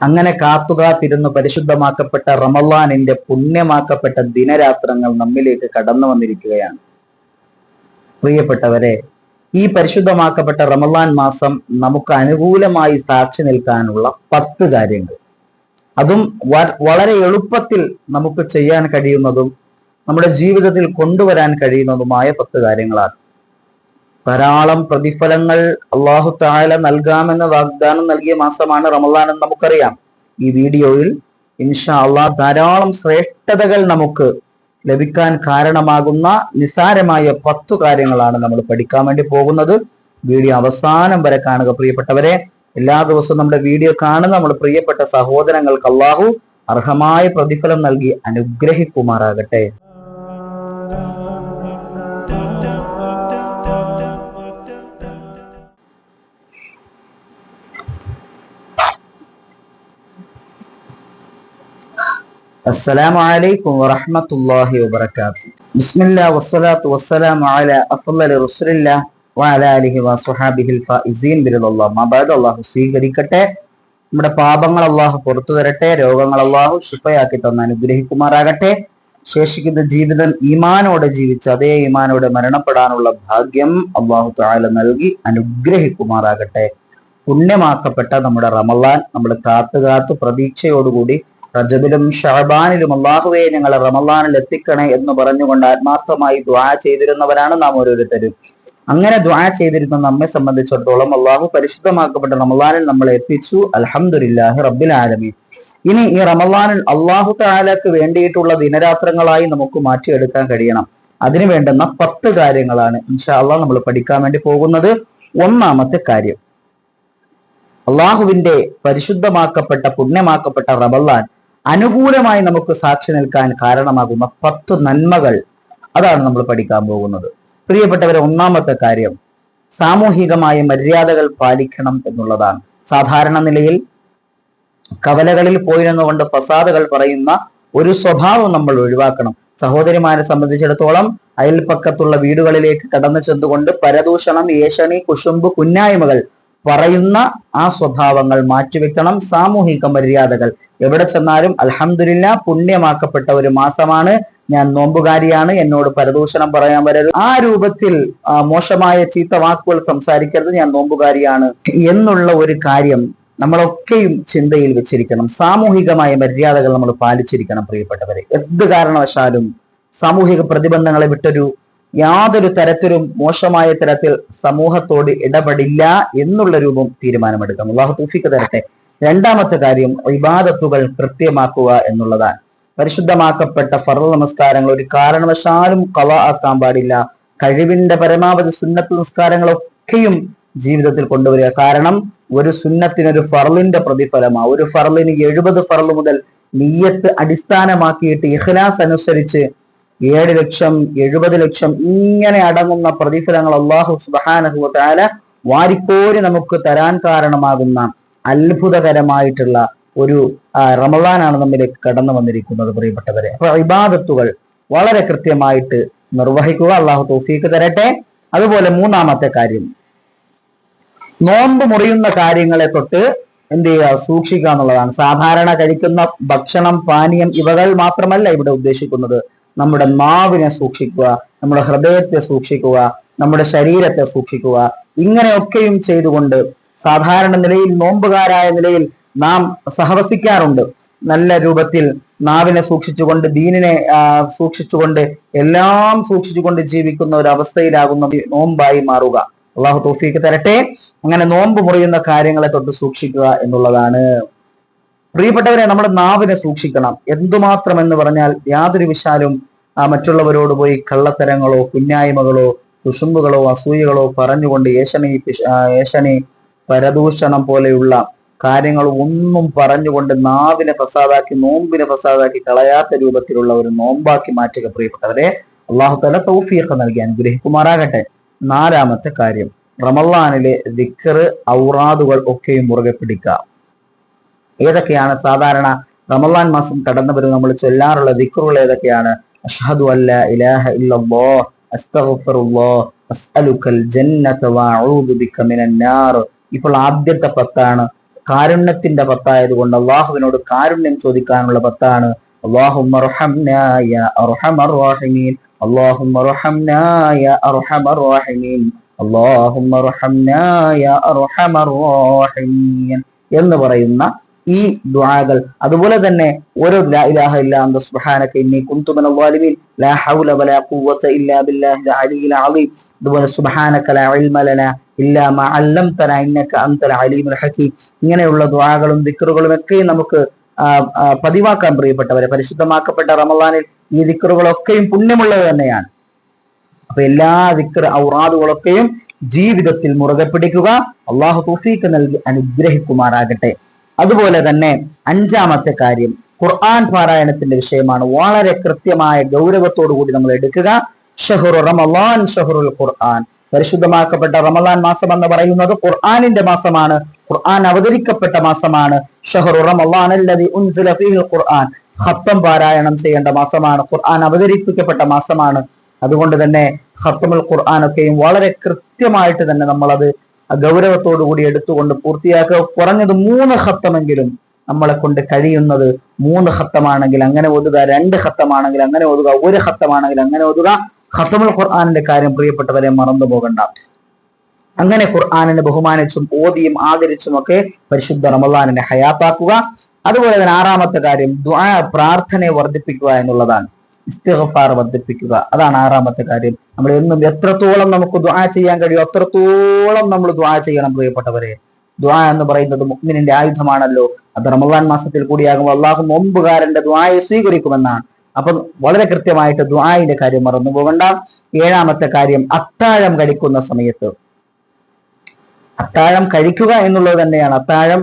അങ്ങനെ കാത്തുകാത്തിരുന്ന് പരിശുദ്ധമാക്കപ്പെട്ട റമലാനിന്റെ പുണ്യമാക്കപ്പെട്ട ദിനരാത്രങ്ങൾ നമ്മിലേക്ക് കടന്നു വന്നിരിക്കുകയാണ്. പ്രിയപ്പെട്ടവരെ ഈ പരിശുദ്ധമാക്കപ്പെട്ട റമലാൻ മാസം നമുക്ക് അനുകൂലമായി സാക്ഷി നിൽക്കാനുള്ള പത്ത് കാര്യങ്ങൾ. അതും വളരെ എളുപ്പത്തിൽ നമുക്ക് ചെയ്യാൻ കഴിയുന്നതും നമ്മുടെ ജീവിതത്തിൽ കൊണ്ടുവരാൻ കഴിയുന്നതുമായ പത്ത് കാര്യങ്ങളാണ്. ധാരാളം പ്രതിഫലങ്ങൾ അള്ളാഹു താല നൽകാമെന്ന വാഗ്ദാനം നൽകിയ മാസമാണ് റമദാൻ എന്ന് നമുക്കറിയാം. ഈ വീഡിയോയിൽ ഇൻഷാ അള്ളാഹ് ധാരാളം ശ്രേഷ്ഠതകൾ നമുക്ക് ലഭിക്കാൻ കാരണമാകുന്ന നിസാരമായ പത്തു കാര്യങ്ങളാണ് നമ്മൾ പഠിക്കാൻ വേണ്ടി പോകുന്നത്. വീഡിയോ അവസാനം വരെ കാണുക. പ്രിയപ്പെട്ടവരെ എല്ലാ ദിവസവും നമ്മുടെ വീഡിയോ കാണുന്ന നമ്മുടെ പ്രിയപ്പെട്ട സഹോദരങ്ങൾക്ക് അള്ളാഹു അർഹമായ പ്രതിഫലം നൽകി അനുഗ്രഹിക്കുമാറാകട്ടെ. السلام عليكم ورحمة الله وبركاته بسم الله والصلاة والسلام على أفضل رسول الله وعلى آله وصحابه الفائزين برضا الله ما بعد അള്ളാഹു സ്വീകരിക്കട്ടെ നമ്മുടെ പാപങ്ങൾ അള്ളാഹു പുറത്തു തരട്ടെ രോഗങ്ങൾ അള്ളാഹു ശിഫയാക്കി തന്ന് അനുഗ്രഹിക്കുമാറാകട്ടെ ശേഷിക്കുന്ന ജീവിതം ഈമാനോടെ ജീവിച്ച് അതേ ഈമാനോടെ മരണപ്പെടാനുള്ള ഭാഗ്യം അള്ളാഹു താല നൽകി അനുഗ്രഹിക്കുമാറാകട്ടെ പുണ്യമാക്കപ്പെട്ട നമ്മുടെ റമലാൻ നമ്മൾ കാത്തു കാത്തു പ്രതീക്ഷയോടുകൂടി റജബിലും ഷഹബാനിലും അള്ളാഹുവെ ഞങ്ങളെ റമലാനിൽ എത്തിക്കണേ എന്ന് പറഞ്ഞുകൊണ്ട് ആത്മാർത്ഥമായി ദ്വാ ചെയ്തിരുന്നവരാണ് നാം ഓരോരുത്തരും. അങ്ങനെ ദ്വാ ചെയ്തിരുന്ന നമ്മെ സംബന്ധിച്ചിടത്തോളം അള്ളാഹു പരിശുദ്ധമാക്കപ്പെട്ട റമലാനിൽ നമ്മളെ എത്തിച്ചു. അലഹമുല്ലാഹി റബ്ബിൽ ആലമി ഇനി ഈ റമലാനിൽ അള്ളാഹു താലക്ക് വേണ്ടിയിട്ടുള്ള ദിനരാത്രങ്ങളായി നമുക്ക് മാറ്റിയെടുക്കാൻ കഴിയണം. അതിനു വേണ്ടുന്ന പത്ത് കാര്യങ്ങളാണ് ഇൻഷാ അള്ളാഹ് നമ്മൾ പഠിക്കാൻ വേണ്ടി പോകുന്നത്. ഒന്നാമത്തെ കാര്യം. അള്ളാഹുവിന്റെ പരിശുദ്ധമാക്കപ്പെട്ട പുണ്യമാക്കപ്പെട്ട റമലാൻ അനുകൂലമായി നമുക്ക് സാക്ഷി നിൽക്കാൻ കാരണമാകുന്ന പത്ത് നന്മകൾ അതാണ് നമ്മൾ പഠിക്കാൻ പോകുന്നത്. പ്രിയപ്പെട്ടവരെ ഒന്നാമത്തെ കാര്യം സാമൂഹികമായ മര്യാദകൾ പാലിക്കണം എന്നുള്ളതാണ്. സാധാരണ നിലയിൽ കവലകളിൽ പോയിരുന്നുകൊണ്ട് പ്രസാദകൾ പറയുന്ന ഒരു സ്വഭാവം നമ്മൾ ഒഴിവാക്കണം. സഹോദരിമാരെ സംബന്ധിച്ചിടത്തോളം അയൽപ്പക്കത്തുള്ള വീടുകളിലേക്ക് കടന്നു ചെന്നുകൊണ്ട് പരദൂഷണം ഏഷണി കുശുമ്പ് കുന്നായ്മകൾ പറയുന്ന ആ സ്വഭാവങ്ങൾ മാറ്റിവെക്കണം. സാമൂഹിക മര്യാദകൾ. എവിടെ ചെന്നാലും അലഹമില്ല പുണ്യമാക്കപ്പെട്ട ഒരു മാസമാണ്. ഞാൻ നോമ്പുകാരിയാണ്. എന്നോട് പരദൂഷണം പറയാൻ വരരുത്. ആ രൂപത്തിൽ മോശമായ ചീത്ത വാക്കുകൾ സംസാരിക്കരുത്. ഞാൻ നോമ്പുകാരിയാണ് എന്നുള്ള ഒരു കാര്യം നമ്മളൊക്കെയും ചിന്തയിൽ വെച്ചിരിക്കണം. സാമൂഹികമായ മര്യാദകൾ നമ്മൾ പാലിച്ചിരിക്കണം പ്രിയപ്പെട്ടവരെ. എന്ത് കാരണവശാലും സാമൂഹിക പ്രതിബന്ധങ്ങളെ വിട്ടൊരു യാതൊരു തരത്തിലും മോശമായ തരത്തിൽ സമൂഹത്തോട് ഇടപെടില്ല എന്നുള്ള രൂപം തീരുമാനമെടുക്കണം അള്ളാഹു തൂഫിക്ക് തരട്ടെ. രണ്ടാമത്തെ കാര്യം ഇബാദത്തുകൾ കൃത്യമാക്കുക എന്നുള്ളതാണ്. പരിശുദ്ധമാക്കപ്പെട്ട ഫർദ് നമസ്കാരങ്ങൾ ഒരു കാരണവശാലും കവ ആക്കാൻ പാടില്ല. കഴിവിന്റെ പരമാവധി സുന്നത്ത് നമസ്കാരങ്ങളൊക്കെയും ജീവിതത്തിൽ കൊണ്ടുവരിക. കാരണം ഒരു സുന്നത്തിന് ഒരു ഫർലിന്റെ പ്രതിഫലമാണ് ഒരു ഫർലിന് എഴുപത് ഫർൽ മുതൽ നീയത്ത് അടിസ്ഥാനമാക്കിയിട്ട് ഇഖ്ലാസ് അനുസരിച്ച് ഏഴ് ലക്ഷം എഴുപത് ലക്ഷം ഇങ്ങനെ അടങ്ങുന്ന പ്രതിഫലങ്ങൾ അള്ളാഹു സുബാനഹു വാരിക്കോരി നമുക്ക് തരാൻ കാരണമാകുന്ന അത്ഭുതകരമായിട്ടുള്ള ഒരു റമദാനാണ് നമ്മിലേക്ക് കടന്നു വന്നിരിക്കുന്നത് പ്രിയപ്പെട്ടവരെ. അപ്പൊ ഇബാദത്തുകൾ വളരെ കൃത്യമായിട്ട് നിർവഹിക്കുക. അള്ളാഹു തോഫീക്ക് തരട്ടെ. അതുപോലെ മൂന്നാമത്തെ കാര്യം. നോമ്പ് മുറിയുന്ന കാര്യങ്ങളെ തൊട്ട് എന്ത് ചെയ്യുക? സൂക്ഷിക്കുക എന്നുള്ളതാണ്. സാധാരണ കഴിക്കുന്ന ഭക്ഷണം പാനീയം ഇവകൾ മാത്രമല്ല ഇവിടെ ഉദ്ദേശിക്കുന്നത്. നമ്മുടെ നാവിനെ സൂക്ഷിക്കുക നമ്മുടെ ഹൃദയത്തെ സൂക്ഷിക്കുക നമ്മുടെ ശരീരത്തെ സൂക്ഷിക്കുക. ഇങ്ങനെയൊക്കെയും ചെയ്തുകൊണ്ട് സാധാരണ നിലയിൽ നോമ്പുകാരായ നിലയിൽ നാം സഹവസിക്കാറുണ്ട്. നല്ല രൂപത്തിൽ നാവിനെ സൂക്ഷിച്ചുകൊണ്ട് ദീനിനെ സൂക്ഷിച്ചുകൊണ്ട് എല്ലാം സൂക്ഷിച്ചുകൊണ്ട് ജീവിക്കുന്ന ഒരു അവസ്ഥയിലാകുന്ന നോമ്പായി മാറുക. അള്ളാഹു തോഫിക്ക് തരട്ടെ. അങ്ങനെ നോമ്പ് മുറിയുന്ന കാര്യങ്ങളെ തൊട്ട് സൂക്ഷിക്കുക എന്നുള്ളതാണ്. പ്രിയപ്പെട്ടവരെ നമ്മുടെ നാവിനെ സൂക്ഷിക്കണം. എന്തുമാത്രം എന്ന് പറഞ്ഞാൽ യാതൊരു വിശാലും മറ്റുള്ളവരോട് പോയി കള്ളത്തരങ്ങളോ കുന്നായ്മകളോ കുശുമ്പുകളോ അസൂയകളോ പറഞ്ഞുകൊണ്ട് ഏശനി ഏഷണി പരദൂഷണം പോലെയുള്ള കാര്യങ്ങൾ ഒന്നും പറഞ്ഞുകൊണ്ട് നാവിനെ പ്രസാദാക്കി നോമ്പിനെ പ്രസാദാക്കി കളയാത്ത രൂപത്തിലുള്ള ഒരു നോമ്പാക്കി മാറ്റുക പ്രിയപ്പെട്ടവരെ അള്ളാഹു തല തൗഫീഖ് നൽകി അനുഗ്രഹിക്കുമാറാകട്ടെ. നാലാമത്തെ കാര്യം റമള്ളാനിലെ ദിക്കറ് ഔറാദുകൾ ഒക്കെയും മുറുകെ പിടിക്കുക. ഏതൊക്കെയാണ് സാധാരണ റമള്ളാൻ മാസം കടന്നു വരും നമ്മൾ ചൊല്ലാറുള്ള ദിക്കറുകൾ ഏതൊക്കെയാണ്? അഷ്ഹദു അല്ല ഇലാഹ ഇല്ലല്ലാഹ് അസ്തഗ്ഫിറുല്ലാഹ് അസ്അലുക്കൽ ജന്നത വഅഊദു ബിക മിനൻ നാർ ഇപ്പോൾ ആദ്യത്തെ പത്താണ് കാരുണ്യത്തിന്റെ പത്തായതുകൊണ്ട് അള്ളാഹുവിനോട് കാരുണ്യം ചോദിക്കാനുള്ള പത്താണ് اللهم ارحمنا يا ارحم الراحمين اللهم ارحمنا يا ارحم الراحمين اللهم ارحمنا يا ارحم الراحمين എന്ന് പറയുന്ന ഈ ദുആകൾ. അതുപോലെ തന്നെ ഓരോ ലാ ഇലാഹ ഇല്ല അന്ത സുബ്ഹാനക ഇന്നി കുന്തു മിനൽ ളാലിമീൻ ലാ ഹൗല വലാ ഖുവത ഇല്ലാ ബില്ലാഹിൽ അലിയിൽ അളീം അതുപോലെ സുബ്ഹാനക ലാ ഇൽമ ലനാ ഇല്ലാ മാ അല്ലംതനാ ഇന്നക അൻതൽ അലീമുൽ ഹകീം ഇങ്ങനെയുള്ള ദുആകളും ദിക്റുകളും ഒക്കെ നമുക്ക് പതിവാക്കാൻ പ്രിയപ്പെട്ടവരെ പരിശുദ്ധമാക്കപ്പെട്ട റമദാനിൽ ഈ ദിക്റുകളൊക്കെയും പുണ്യമുള്ളത് തന്നെയാണ്. അപ്പൊ എല്ലാ ദിക്ർ ഔറാദുകളൊക്കെയും ജീവിതത്തിൽ മുറുകെ പിടിക്കുക. അള്ളാഹു തൗഫീക്ക് നൽകി അനുഗ്രഹിക്കുമാറാകട്ടെ. അതുപോലെ തന്നെ അഞ്ചാമത്തെ കാര്യം ഖുർആൻ പാരായണത്തിന്റെ വിഷയമാണ്. വളരെ കൃത്യമായ ഗൗരവത്തോടു കൂടി നമ്മൾ എടുക്കുക. ഷഹുറു റമലാൻ ഷഹറുൽ ഖുർആൻ. പരിശുദ്ധമാക്കപ്പെട്ട റമലാൻ മാസം എന്ന് പറയുന്നത് ഖുർആാനിന്റെ മാസമാണ്. ഖുർആൻ അവതരിക്കപ്പെട്ട മാസമാണ്. ഷഹറു റമലാൻ ഖുർആൻ. ഖത്തം പാരായണം ചെയ്യേണ്ട മാസമാണ്. ഖുർആൻ അവതരിപ്പിക്കപ്പെട്ട മാസമാണ്. അതുകൊണ്ട് തന്നെ ഹത്തമുൽ ഖുർആൻ ഒക്കെയും വളരെ കൃത്യമായിട്ട് തന്നെ നമ്മളത് ഗൗരവത്തോടു കൂടി എടുത്തുകൊണ്ട് പൂർത്തിയാക്കുക. കുറഞ്ഞത് മൂന്ന് ഹത്തമെങ്കിലും നമ്മളെ കൊണ്ട് കഴിയുന്നത് മൂന്ന് ഹത്തമാണെങ്കിൽ അങ്ങനെ ഓതുക രണ്ട് ഹത്തമാണെങ്കിൽ അങ്ങനെ ഓതുക ഒരു ഹത്തമാണെങ്കിൽ അങ്ങനെ ഓതുക. ഹത്തമുൽ ഖുർആാനിന്റെ കാര്യം പ്രിയപ്പെട്ടവരെ മറന്നു പോകണ്ട. അങ്ങനെ ഖുർആാനിനെ ബഹുമാനിച്ചും ഓതിയും ആദരിച്ചും ഒക്കെ പരിശുദ്ധ റമദാനിനെ ഹയാത്താക്കുക. അതുപോലെ തന്നെ ആറാമത്തെ കാര്യം പ്രാർത്ഥനയെ വർദ്ധിപ്പിക്കുക എന്നുള്ളതാണ്. ഇസ്തിഗ്ഫാർ വർദ്ധിപ്പിക്കുക. അതാണ് ആറാമത്തെ കാര്യം. നമ്മൾ എന്നും എത്രത്തോളം നമുക്ക് ദുആ ചെയ്യാൻ കഴിയും അത്രത്തോളം നമ്മൾ ദുആ ചെയ്യണം പ്രിയപ്പെട്ടവരെ. ദുആ എന്ന് പറയുന്നത് മുഅ്മിനിന്റെ ആയുധമാണല്ലോ. അത് റമദാൻ മാസത്തിൽ കൂടിയാകുമ്പോൾ അള്ളാഹു നോമ്പുകാരന്റെ ദുആയെ സ്വീകരിക്കുമെന്നാണ്. അപ്പൊ വളരെ കൃത്യമായിട്ട് ദുആയിന്റെ കാര്യം മറന്നു പോകണ്ട. ഏഴാമത്തെ കാര്യം അത്താഴം കഴിക്കുന്ന സമയത്ത്. അത്താഴം കഴിക്കുക എന്നുള്ളത് തന്നെയാണ്. അത്താഴം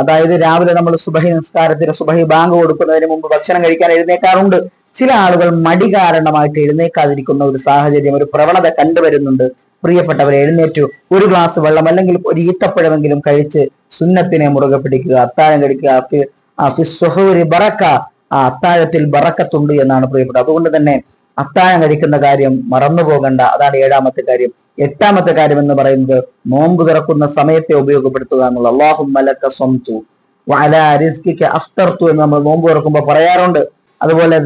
അതായത് രാവിലെ നമ്മൾ സുബഹി നിസ്കാരത്തിന് സുബഹി ബാങ്ക് കൊടുക്കുന്നതിന് മുമ്പ് ഭക്ഷണം കഴിക്കാൻ എഴുന്നേക്കാറുണ്ട്. ചില ആളുകൾ മടി കാരണമായിട്ട് എഴുന്നേക്കാതിരിക്കുന്ന ഒരു സാഹചര്യം ഒരു പ്രവണത കണ്ടുവരുന്നുണ്ട്. പ്രിയപ്പെട്ടവർ എഴുന്നേറ്റു. ഒരു ഗ്ലാസ് വെള്ളം അല്ലെങ്കിൽ ഒരു ഈത്തപ്പഴമെങ്കിലും കഴിച്ച് സുന്നത്തിനെ മുറുകെ പിടിക്കുക അത്താഴം കഴിക്കുക ബറക്ക. ആ അത്താഴത്തിൽ ബറക്കത്തുണ്ട് എന്നാണ് പ്രിയപ്പെട്ടത്. അതുകൊണ്ട് തന്നെ അത്താഴം കഴിക്കുന്ന കാര്യം മറന്നു പോകണ്ട. അതാണ് ഏഴാമത്തെ കാര്യം. എട്ടാമത്തെ കാര്യം എന്ന് പറയുന്നത് നോമ്പ് തുറക്കുന്ന സമയത്തെ ഉപയോഗപ്പെടുത്തുക എന്നുള്ള അള്ളാഹു മലക്ക സ്വന്തു അഫ്തർത്തു എന്ന് നമ്മൾ നോമ്പ് തുറക്കുമ്പോൾ പറയാറുണ്ട്. അതുപോലെ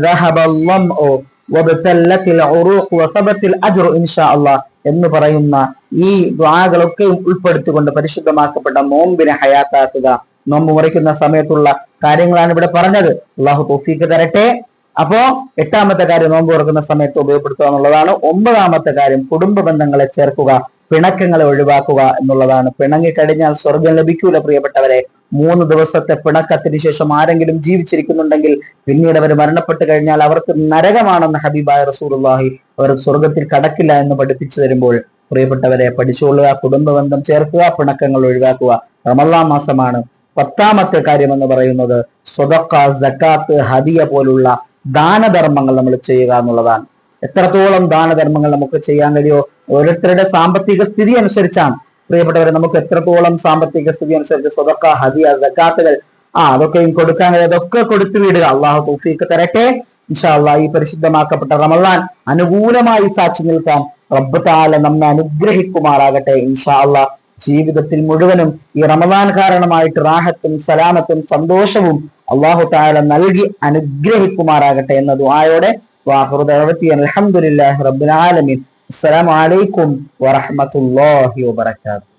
എന്ന് പറയുന്ന ഈ ദ്വാകളൊക്കെയും ഉൾപ്പെടുത്തിക്കൊണ്ട് പരിശുദ്ധമാക്കപ്പെട്ട നോമ്പിനെ ഹയാത്താക്കുക. നോമ്പ് മുറിക്കുന്ന സമയത്തുള്ള കാര്യങ്ങളാണ് ഇവിടെ പറഞ്ഞത്. അള്ളാഹു തോഫീക്ക് തരട്ടെ. അപ്പോ എട്ടാമത്തെ കാര്യം നോമ്പ് തുറക്കുന്ന സമയത്ത് ഉപയോഗപ്പെടുത്തുക എന്നുള്ളതാണ്. ഒമ്പതാമത്തെ കാര്യം കുടുംബ ബന്ധങ്ങളെ ചേർക്കുക. പിണക്കങ്ങളെ ഒഴിവാക്കുക എന്നുള്ളതാണ്. പിണങ്ങി കഴിഞ്ഞാൽ സ്വർഗം ലഭിക്കൂല പ്രിയപ്പെട്ടവരെ. മൂന്ന് ദിവസത്തെ പിണക്കത്തിന് ശേഷം ആരെങ്കിലും ജീവിച്ചിരിക്കുന്നുണ്ടെങ്കിൽ പിന്നീട് അവർ മരണപ്പെട്ട് കഴിഞ്ഞാൽ അവർക്ക് നരകമാണെന്ന് ഹബീബായ റസൂലുള്ളാഹി അവർ സ്വർഗത്തിൽ കടക്കില്ല എന്ന് പഠിപ്പിച്ചു തരുമ്പോൾ പ്രിയപ്പെട്ടവരെ പഠിച്ചുകൊള്ളുക കുടുംബബന്ധം ചേർക്കുക പിണക്കങ്ങൾ ഒഴിവാക്കുക. റമല്ലാ മാസമാണ്. പത്താമത്തെ കാര്യം എന്ന് പറയുന്നത് സ്വതക്ക ജക്കാത്ത് ഹദിയ പോലുള്ള ദാനധർമ്മങ്ങൾ നമ്മൾ ചെയ്യുക എന്നുള്ളതാണ്. എത്രത്തോളം ദാനധർമ്മങ്ങൾ നമുക്ക് ചെയ്യാൻ കഴിയോ ഓരോരുത്തരുടെ സാമ്പത്തിക സ്ഥിതി അനുസരിച്ചാണ്. പ്രിയപ്പെട്ടവരെ നമുക്ക് എത്രത്തോളം സാമ്പത്തിക സ്ഥിതി അനുസരിച്ച് സ്വതക്ക ഹദിയ സക്കാത്തുകൾ ആ അതൊക്കെയും കൊടുക്കാൻ അതൊക്കെ കൊടുത്തു വിടുക. അള്ളാഹു തൗഫീക്ക് തരട്ടെ. ഇൻഷാ അള്ളാഹ് ഈ പരിശുദ്ധമാക്കപ്പെട്ട റമള്ളാൻ അനുകൂലമായി സാക്ഷി നിൽക്കാൻ റബ്ബ് താല നമ്മെ അനുഗ്രഹിക്കുമാറാകട്ടെ ഇൻഷാ അള്ളാഹ് ജീവിതത്തിൽ മുഴുവനും ഈ റമദാൻ കാരണമായിട്ട് റാഹത്തും സലാമത്തും സന്തോഷവും അള്ളാഹു താല നൽകി അനുഗ്രഹിക്കുമാറാകട്ടെ എന്ന ദുആയോടെ വാഹുർ ദഅവത്തി അൽഹംദുലില്ലാഹി റബ്ബിൽ ആലമീൻ. അസ്സലാമു അലൈക്കും വറഹ്മത്തുള്ളാഹി വബറകാതുഹു.